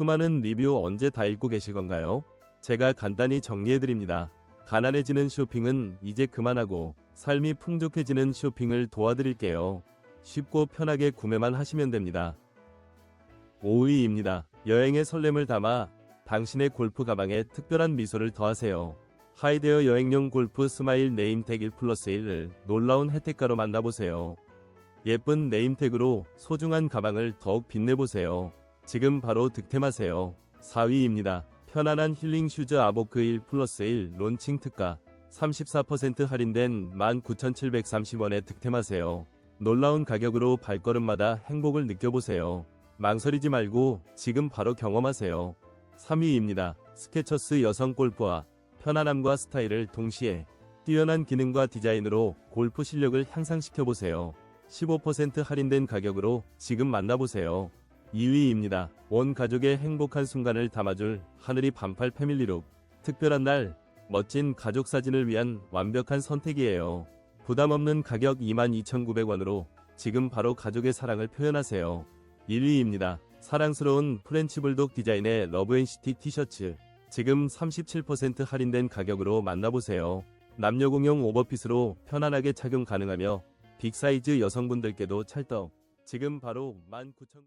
수많은 리뷰 언제 다 읽고 계실 건가요? 제가 간단히 정리해드립니다. 가난해지는 쇼핑은 이제 그만하고 삶이 풍족해지는 쇼핑을 도와드릴게요. 쉽고 편하게 구매만 하시면 됩니다. 5위입니다. 여행의 설렘을 담아 당신의 골프 가방에 특별한 미소를 더하세요. 하이데어 여행용 골프 스마일 네임택 1 플러스 1을 놀라운 혜택가로 만나보세요. 예쁜 네임택으로 소중한 가방을 더욱 빛내보세요. 지금 바로 득템하세요. 4위입니다. 편안한 힐링 슈즈 아보크 1 플러스 1 론칭 특가 34% 할인된 19,730원에 득템하세요. 놀라운 가격으로 발걸음마다 행복을 느껴보세요. 망설이지 말고 지금 바로 경험하세요. 3위입니다. 스케쳐스 여성 골프와 편안함과 스타일을 동시에 뛰어난 기능과 디자인으로 골프 실력을 향상시켜보세요. 15% 할인된 가격으로 지금 만나보세요. 2위입니다. 온 가족의 행복한 순간을 담아줄 하늘이 반팔 패밀리룩. 특별한 날, 멋진 가족 사진을 위한 완벽한 선택이에요. 부담 없는 가격 22,900원으로 지금 바로 가족의 사랑을 표현하세요. 1위입니다. 사랑스러운 프렌치 불독 디자인의 러브앤시티 티셔츠. 지금 37% 할인된 가격으로 만나보세요. 남녀 공용 오버핏으로 편안하게 착용 가능하며 빅사이즈 여성분들께도 찰떡. 지금 바로 19,000